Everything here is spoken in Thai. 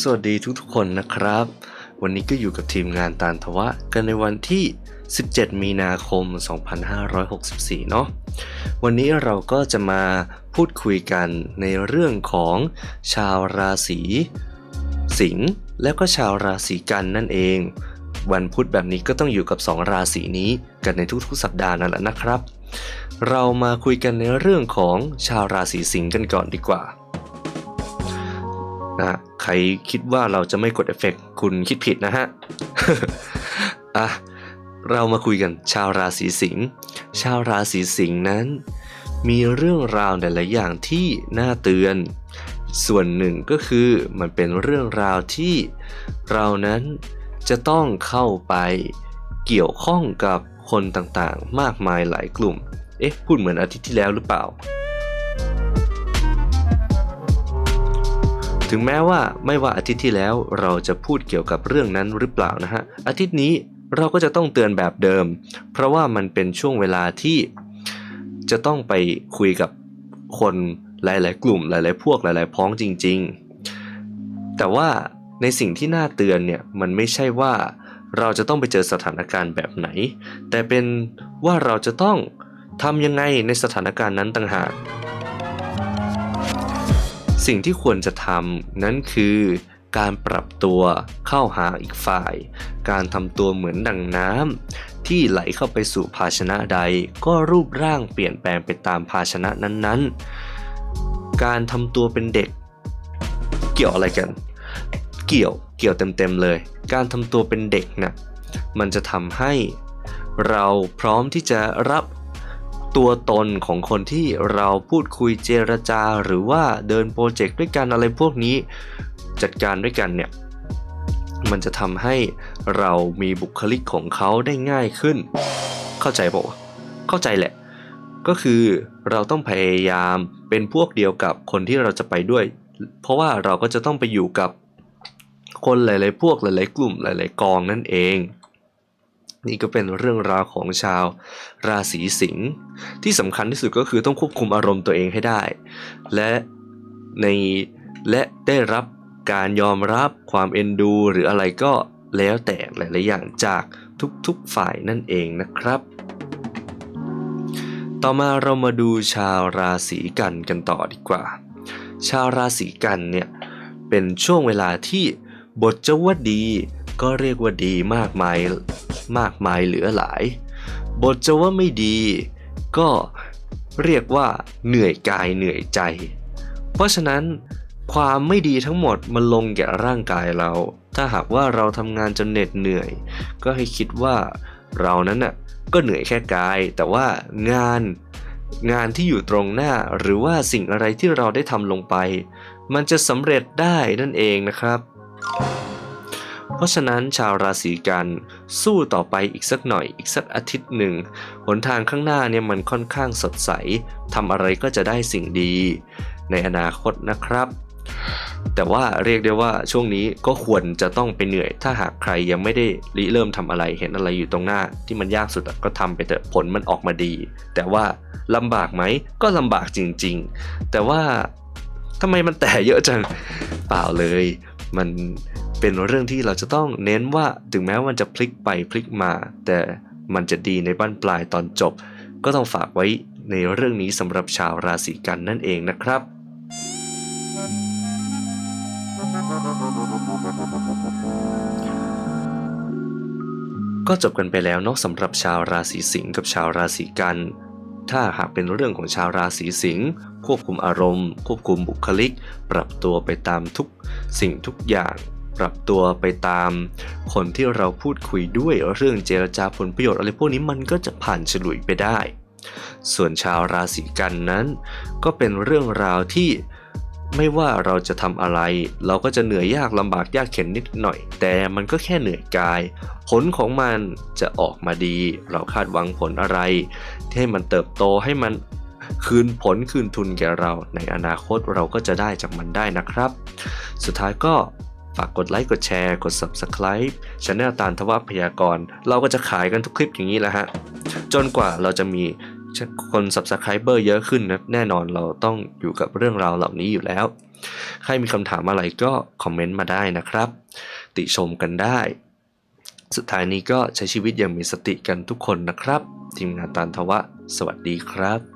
สวัสดีทุกๆคนนะครับ วันนี้ก็อยู่กับทีมงานตานทวะ กันในวันที่ 17 มีนาคม 2564 เนาะวันนี้เราก็จะมาพูดคุยกันในเรื่องของชาวราศีสิงห์และก็ชาวราศีกันนั่นเอง วันพุธแบบนี้ก็ต้องอยู่กับ 2 ราศีนี้กันในทุกๆสัปดาห์นั่นแหละนะครับ เรามาคุยกันในเรื่องของชาวราศีสิงห์กันก่อนดีกว่านะใครคิดว่าเราจะไม่กดเอฟเฟกต์คุณคิดผิดนะฮะอะเรามาคุยกันชาวราศีสิงห์ชาวราศีสิงห์นั้น มีเรื่องราวหลาย ๆ อย่างที่น่าเตือน ส่วนหนึ่งก็คือมันเป็นเรื่องราวที่เรานั้น จะต้องเข้าไปเกี่ยวข้องกับคนต่างๆ มากมายหลายกลุ่ม เอ๊ะ พูดเหมือนอาทิตย์ที่แล้วหรือเปล่า ถึงแม้ว่าไม่ว่าอาทิตย์ที่แล้วเราจะพูดเกี่ยวกับเรื่องนั้นหรือเปล่านะฮะ อาทิตย์นี้เราก็จะต้องเตือนแบบเดิม เพราะว่ามันเป็นช่วงเวลาที่จะต้องไปคุยกับคนหลาย ๆ กลุ่มหลาย ๆ พวกหลาย ๆ พ้องจริง ๆ แต่ว่า ในสิ่งที่น่าเตือนเนี่ยมันไม่ใช่ว่าเราจะต้องไปเจอสถานการณ์แบบไหน แต่เป็นว่าเราจะต้องทำยังไงในสถานการณ์นั้นต่างหาก สิ่งที่ควรจะทำนั้นคือการปรับตัวเข้าหาอีกฝ่าย การทำตัวเหมือนดังน้ำที่ไหลเข้าไปสู่ภาชนะใด ก็รูปร่างเปลี่ยนแปลงไปตามภาชนะนั้นๆ การทำตัวเป็นเด็ก เกี่ยวอะไรกัน เกี่ยวเกี่ยวเต็มๆเลย การทำตัวเป็นเด็กนะ่ะมันจะทำให้เราพร้อมที่จะรับตัวตนของคนที่เราพูดคุยเจรจาหรือว่าเดินโปรเจกต์ด้วยกันอะไรพวกนี้จัดการด้วยกันเนี่ยมันจะทำให้เรามีบุคลิกของเขาได้ง่ายขึ้น เข้าใจปะวะเข้าใจแหละ ก็คือเราต้องพยายามเป็นพวกเดียวกับคนที่เราจะไปด้วย เพราะว่าเราก็จะต้องไปอยู่กับ คนหลาย ๆ พวกหลาย ๆ กลุ่มหลาย ๆ กองนั่นเอง นี่ก็เป็นเรื่องราวของชาวราศีสิงห์ที่สำคัญที่สุดก็คือต้องควบคุมอารมณ์ตัวเองให้ได้ และในและได้รับการยอมรับความเอ็นดู หรืออะไรก็แล้วแต่หลาย ๆ อย่างจากทุก ๆ ฝ่ายนั่นเองนะครับต่อมาเรามาดูชาวราศีกันกันต่อดีกว่า ชาวราศีกันเนี่ยเป็นช่วงเวลาที่ บทจะว่าดี ก็เรียกว่าดีมากมายมากมายเหลือหลาย บทจะว่าไม่ดี ก็เรียกว่าเหนื่อยกายเหนื่อยใจ เพราะฉะนั้นความไม่ดีทั้งหมดมันลงแก่ร่างกายเรา ถ้าหากว่าเราทำงานจนเหน็ดเหนื่อย ก็ให้คิดว่าเรานั้นน่ะก็เหนื่อยแค่กาย แต่ว่างานงานที่อยู่ตรงหน้าหรือว่าสิ่งอะไรที่เราได้ทำลงไป มันจะสำเร็จได้นั่นเองนะครับ เพราะฉะนั้นชาวราศีกันสู้ต่อไปอีกสักหน่อยอีกสักอาทิตย์หนึ่ง หนทางข้างหน้าเนี่ยมันค่อนข้างสดใสทำอะไรก็จะได้สิ่งดี ในอนาคตนะครับ แต่ว่าเรียกได้ว่าช่วงนี้ก็ควรจะต้องไปเหนื่อย ถ้าหากใครยังไม่ได้ริเริ่มทำอะไรเห็นอะไรอยู่ตรงหน้า ที่มันยากสุดก็ทำไปเถอะผลมันออกมาดี แต่ว่าลำบากไหมก็ลำบากจริง ๆ แต่ว่าทำไมมันแต่เยอะจังเปล่าเลย มันเป็นเรื่องที่เราจะต้องเน้นว่าถึงแม้ว่ามันจะพลิกไปพลิกมา แต่มันจะดีในบ้านปลายตอนจบ ก็ต้องฝากไว้ในเรื่องนี้สำหรับชาวราศีกันนั่นเองนะครับ ก็จบกันไปแล้วเนอกสำหรับชาวราศีสิงห์กับชาวราศีกัน ถ้าหากเป็นเรื่องของชาวราศีสิงห์ควบคุมอารมณ์ ควบคุมบุคลิก ปรับตัวไปตามทุกสิ่งทุกอย่าง ปรับตัวไปตาม คนที่เราพูดคุยด้วยเรื่องเจรจาผลประโยชน์อะไรพวกนี้มันก็จะผ่านฉลุยไปได้ ส่วนชาวราศีกันนั้น ก็เป็นเรื่องราวที่ ไม่ว่าเราจะทำอะไร เราก็จะเหนื่อยยากลำบากยากเข็นนิดหน่อย แต่มันก็แค่เหนื่อยกาย ผลของมันจะออกมาดี เราคาดหวังผลอะไร ที่ให้มันเติบโตให้มันคืนผลคืนทุนแก่เรา ในอนาคตเราก็จะได้จากมันได้นะครับ สุดท้ายก็ฝากกดไลค์กดแชร์ กด Subscribe ช anel ตาลทวพยากร เราก็จะขายกันทุกคลิปอย่างนี้แหละฮะ จนกว่าเราจะมี คน subscriber เยอะขึ้นนะแน่นอนเราต้องอยู่กับเรื่องราวเหล่านี้อยู่แล้ว ใครมีคำถามอะไรก็คอมเมนต์มาได้นะครับ ติชมกันได้ สุดท้ายนี้ก็ใช้ชีวิตอย่างมีสติกันทุกคนนะครับ ทีมงานตานทวะ สวัสดีครับ